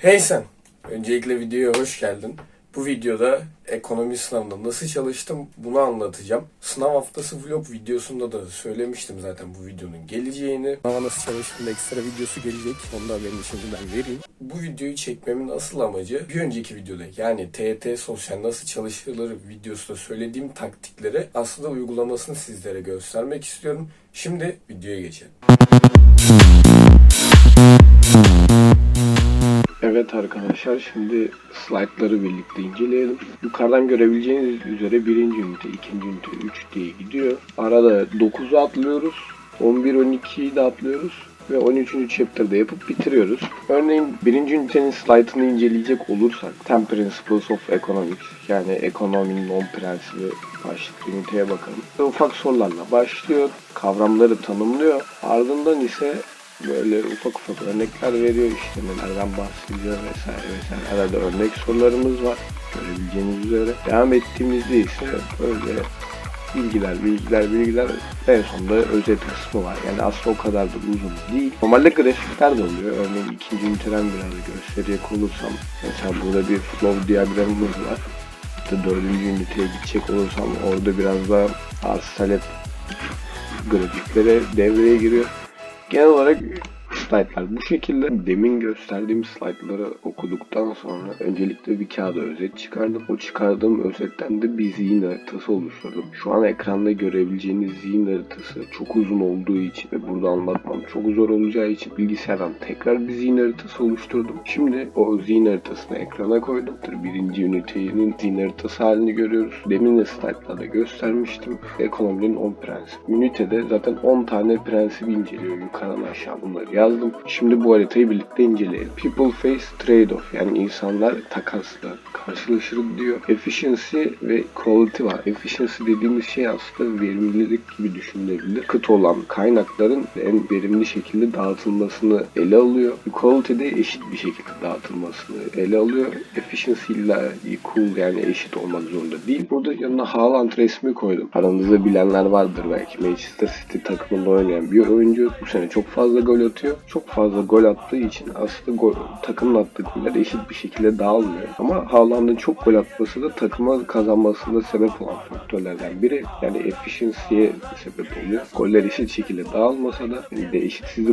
Hey sen! Öncelikle videoya hoş geldin. Bu videoda ekonomi sınavında nasıl çalıştım bunu anlatacağım. Sınav haftası vlog videosunda da söylemiştim zaten bu videonun geleceğini. Sınava nasıl çalıştım ekstra videosu gelecek. Onu da haberini şimdiden vereyim. Bu videoyu çekmemin asıl amacı bir önceki videoda yani TET sosyal nasıl çalışılır videosunda söylediğim taktikleri aslında uygulamasını sizlere göstermek istiyorum. Şimdi videoya geçelim. Evet arkadaşlar şimdi slaytları birlikte inceleyelim. Yukarıdan görebileceğiniz üzere birinci ünite, ikinci ünite, 3 diye gidiyor. Arada 9'u atlıyoruz. 11, 12'yi de atlıyoruz. Ve 13. chapter'da yapıp bitiriyoruz. Örneğin birinci ünitenin slaytını inceleyecek olursak 10 Principles of Economics yani ekonominin 10 prensibi başlıklı üniteye bakalım. Ufak sorularla başlıyor. Kavramları tanımlıyor. Ardından ise böyle ufak ufak örnekler veriyor işte nelerden bahsediyor vesaire vesaire. Arada örnek sorularımız var görebileceğiniz üzere. Devam ettiğimizde ise böyle bilgiler, bilgiler, bilgiler en sonunda özet kısmı var. Yani aslında o kadar da uzun değil. Normalde grafikler de oluyor. Örneğin ikinci üniteden biraz gösterecek olursam mesela burada bir flow diyagramımız var. İşte dördüncü üniteye gidecek olursam orada biraz daha arz talep grafiklere devreye giriyor. Genel olarak slaytlar bu şekilde. Demin gösterdiğim slaytları okuduktan sonra öncelikle bir kağıda özet çıkardım. O çıkardığım özetten de bir zihin haritası oluşturdum. Şu an ekranda görebileceğiniz zihin haritası çok uzun olduğu için ve burada anlatmam çok zor olacağı için bilgisayardan tekrar bir zihin haritası oluşturdum. Şimdi o zihin haritasını ekrana koydum. Birinci ünitenin zihin haritası halini görüyoruz. Demin de slaytlarda göstermiştim. Ekonominin 10 prensip. Ünitede zaten 10 tane prensip inceliyor yukarıdan aşağı bunları yazdım. Şimdi bu haritayı birlikte inceleyelim. People face trade-off yani insanlar takasla karşılaşır diyor. Efficiency ve quality var. Efficiency dediğimiz şey aslında verimlilik gibi düşünülebilir. Kıt olan kaynakların en verimli şekilde dağıtılmasını ele alıyor. Quality de eşit bir şekilde dağıtılmasını ele alıyor. Efficiency ile equal yani eşit olmak zorunda değil. Burada yanına Haaland resmi koydum. Aranızda bilenler vardır belki. Manchester City takımında oynayan bir oyuncu. Bu sene çok fazla gol atıyor. Çok fazla gol attığı için aslında gol, takımın attığı goller eşit bir şekilde dağılmıyor. Ama Haaland'ın çok gol atması da takıma kazanmasında sebep olan faktörlerden biri. Yani efficiency'ye sebep oluyor. Goller eşit şekilde dağılmasa da bir de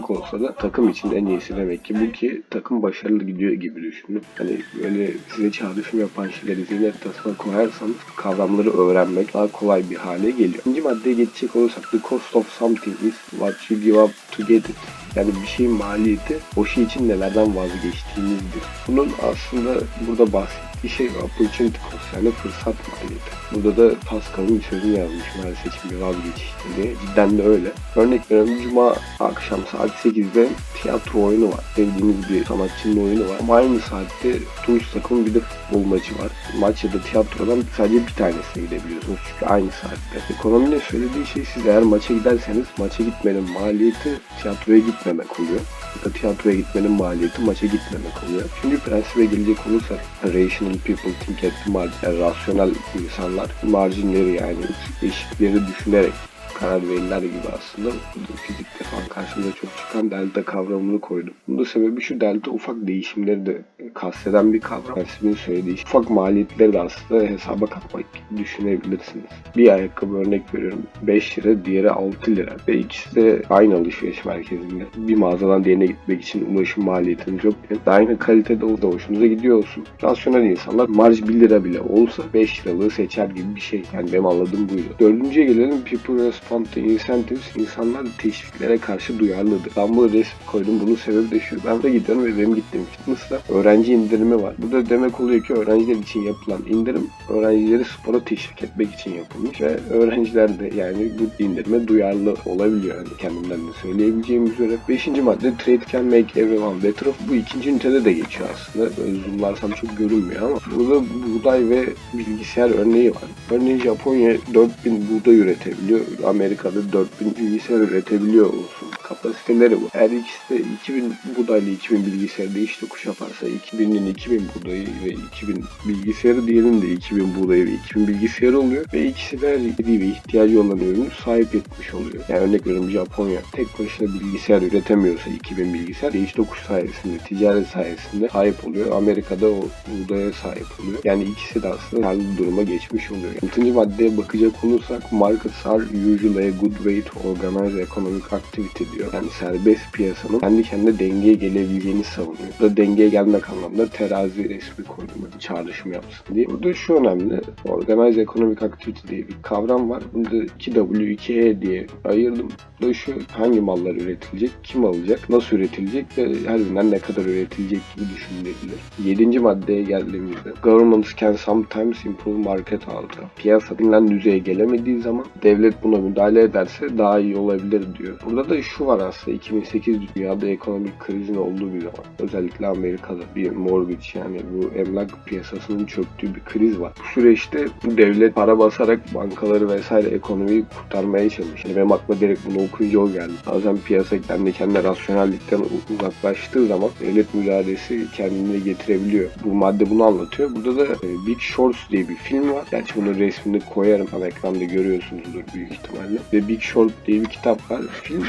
olsa da takım için en iyisi demek ki bu ki takım başarılı gidiyor gibi düşünün. Hani böyle size çağrışım yapan şeyleri zihin haritasına koyarsanız kavramları öğrenmek daha kolay bir hale geliyor. İkinci maddeye geçecek olursak the cost of something is what you give up to get it. Yani bir şeyin maliyeti o şey için nelerden vazgeçtiğinizdir. Bunun aslında burada bahsettiği şey opportunity cost yani fırsat maliyeti. Burada da Pascal'ın bir sözünü yazmış her seçimde vazgeçişti diye. Cidden de öyle. Örnek veriyorum Cuma akşam saat 8'de tiyatro oyunu var. Sevdiğiniz bir sanatçının oyunu var. Ama aynı saatte Tunç takımın bir de futbol maçı var. Maç ya da tiyatrodan sadece bir tanesine gidebiliyorsunuz. Çünkü aynı saatte. Ekonominin söylediği şey siz eğer maça giderseniz maça gitmenin maliyeti tiyatroya gitmemek oluyor. Ya tiyatroya gitmenin maliyeti maça gitmemek oluyor. Çünkü prensibe gelecek olursak rational people think at the margin. Yani rasyonel insanlar marjinleri yani eşitleri düşünerek karar verirler gibi aslında. Fizikte falan karşımıza çok çıkan delta kavramını koydum. Bunun da sebebi şu delta ufak değişimleri de kasteden bir kavram. Prensibin söylediği şey. ufak maliyetleri de aslında hesaba katmak düşünebilirsiniz. Bir ayakkabı örnek veriyorum. 5 lira, diğeri 6 lira. Ve ikisi de aynı alışveriş merkezinde. Bir mağazadan diğerine gitmek için ulaşım maliyetiniz yok. Aynı kalitede o da hoşunuza gidiyor olsun. Rasyonel insanlar marj 1 lira bile olsa 5 liralığı seçer gibi bir şey. Yani benim anladığım buydu. Dördüncüye gelelim. People respond to incentives. İnsanlar teşviklere karşı duyarlıdır. Ben bu resmi koydum. Bunun sebebi de şu. Ben de gidiyorum ve benim gittiğim fitness'ta öğrenci indirimi var. Bu da demek oluyor ki öğrenciler için yapılan indirim öğrencileri spora teşvik etmek için yapılmış ve öğrenciler de yani bu indirime duyarlı olabiliyor. Yani kendimden de söyleyebileceğim üzere. Beşinci madde trade can make everyone better. Bu ikinci ünitede de geçiyor aslında. Zoomlarsam çok görünmüyor ama burada buğday ve bilgisayar örneği var. Örneğin Japonya 4000 buğday üretebiliyor. Amerika'da 4000 bilgisayar üretebiliyor olsun. Kapasiteleri bu. Eğer ikisi de 2000 buğdayla 2000 bilgisayarı değiş tokuş yaparsa 2000'in 2000 buğdayı ve 2000 bilgisayarı diğerinin de 2000 buğdayı ve 2000 bilgisayarı oluyor. Ve ikisi de her istediği ve ihtiyacı olan ürünü sahip etmiş oluyor. Yani örnek veriyorum Japonya tek başına bilgisayar üretemiyorsa 2000 bilgisayar değiş tokuş sayesinde, ticaret sayesinde sahip oluyor. Amerika'da o buğdaya sahip oluyor. Yani ikisi de aslında karlı duruma geçmiş oluyor. 6. maddeye bakacak olursak markets are usually a good way to organize economic activity. Yani serbest piyasanın kendi kendine dengeye gelebileceğini savunuyor. Burada dengeye gelmek anlamında terazi resmi koydum. Hadi çağrışım yapsın diye. Burada şu önemli. Organize economic activity diye bir kavram var. Bunu da 2W, 2E diye ayırdım. Burada şu hangi mallar üretilecek, kim alacak, nasıl üretilecek ve her birinden ne kadar üretilecek gibi düşünülebilir. Yedinci maddeye geldiğimizde governments can sometimes improve market outcome. Piyasa denilen düzeye gelemediği zaman devlet buna müdahale ederse daha iyi olabilir diyor. Burada da şu var aslında 2008 dünyada ekonomik krizin olduğu bir zaman. Özellikle Amerika'da bir mortgage yani bu emlak piyasasının çöktüğü bir kriz var. Bu süreçte bu devlet para basarak bankaları vesaire ekonomiyi kurtarmaya çalışıyor. Yani benim aklıma direkt bunu okuyunca o geldi. Bazen piyasa kendi kendine rasyonellikten uzaklaştığı zaman devlet müdahalesi kendini getirebiliyor. Bu madde bunu anlatıyor. Burada da e, Big Shorts diye bir film var. Gerçi bunun resmini koyarım. Ama ekranda görüyorsunuzdur büyük ihtimalle. Ve Big Short diye bir kitap var. Film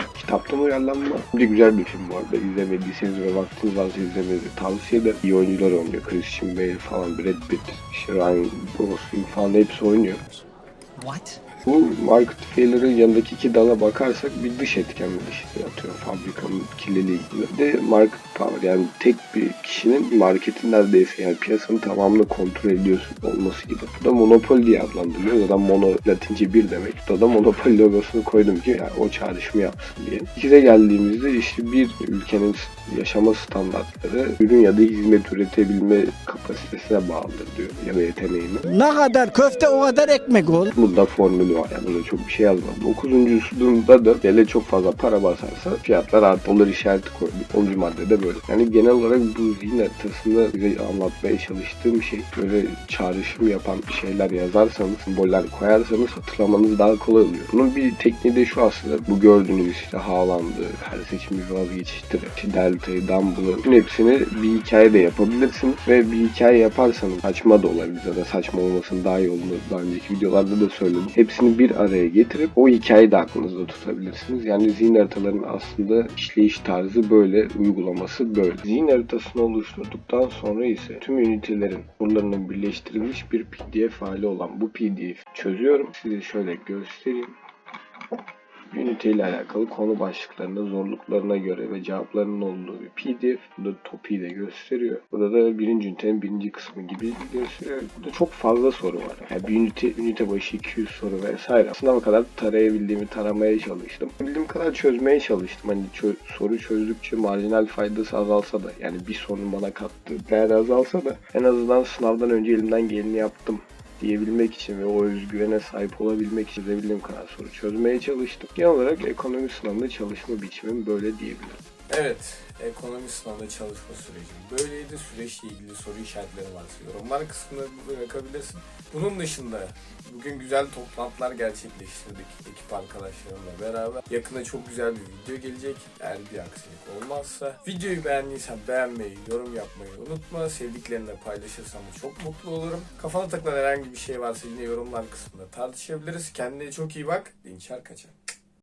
kitaptan uyarlanma. Bir güzel bir film bu arada. İzlemediyseniz ve vaktiniz varsa izlemenizi tavsiye ederim. İyi oyuncular oynuyor. Christian Bale falan, Brad Pitt, işte Ryan Gosling falan hepsi oynuyor. What? Bu market failur'ın yanındaki iki dala bakarsak bir dış etkenler işte atıyor fabrikanın kirliliği. Bir de market power yani tek bir kişinin marketin neredeyse yani piyasanın tamamını kontrol ediyorsun olması gibi. Bu da monopol diye adlandırılıyor. Zaten mono latince bir demek. Burada da monopol logosunu koydum ki yani o çağrışımı yapsın diye. İkize geldiğimizde işte bir ülkenin yaşama standartları ürün ya da hizmet üretebilme kapasitesine bağlıdır diyor ya da yeteneğine. Ne kadar köfte o kadar ekmek ol. Bunda formülü var yani burada çok bir şey yazmadım. Dokuzuncusunda da devlet çok fazla para basarsa fiyatlar artık olur işareti koydu. Onuncu maddede böyle. Yani genel olarak bu zihin haritasında bize anlatmaya çalıştığım şey böyle çağrışım yapan şeyler yazarsanız, semboller koyarsanız hatırlamanız daha kolay oluyor. Bunun bir tekniği de şu aslında. Bu gördüğünüz işte Haaland'ı, her seçimi vazgeçiştiri, işte Delta'yı, Dumble'ı bütün hepsini bir hikaye de yapabilirsiniz ve bir hikaye yaparsanız saçma da olabilir ya da saçma olmasının daha iyi olduğunu daha önceki videolarda da söyledim. Hepsini bir araya getirip o hikayeyi de aklınızda tutabilirsiniz. Yani zihin haritalarının aslında işleyiş tarzı böyle, uygulaması böyle. Zihin haritasını oluşturduktan sonra ise tüm ünitelerin buralarının birleştirilmiş bir pdf hali olan bu pdf çözüyorum. Size şöyle göstereyim. Ünite ile alakalı konu başlıklarında zorluklarına göre ve cevaplarının olduğu bir pdf. Burada topi'yi de gösteriyor. Burada da birinci ünitenin birinci kısmı gibi gösteriyor. Burada çok fazla soru var. Yani bir ünite, ünite başı 200 soru vesaire. Sınava kadar tarayabildiğimi taramaya çalıştım. Bildiğim kadar çözmeye çalıştım. Hani çö- soru çözdükçe marjinal faydası azalsa da yani bir sorunun bana kattığı değer azalsa da en azından sınavdan önce elimden geleni yaptım diyebilmek için ve o özgüvene sahip olabilmek için çözebildiğim kadar soru çözmeye çalıştım. Genel olarak ekonomi sınavında çalışma biçimim böyle diyebilirim. Evet, ekonomi sınavında çalışma sürecim böyleydi. Süreçle ilgili soru işaretleri varsa yorumlar kısmına bırakabilirsin. Bunun dışında bugün güzel toplantılar gerçekleştirdik ekip arkadaşlarımla beraber. Yakında çok güzel bir video gelecek. Eğer bir aksilik olmazsa. Videoyu beğendiysen beğenmeyi, yorum yapmayı unutma. Sevdiklerinle paylaşırsan da çok mutlu olurum. Kafana takılan herhangi bir şey varsa yine yorumlar kısmında tartışabiliriz. Kendine çok iyi bak. Dinçer kaçar.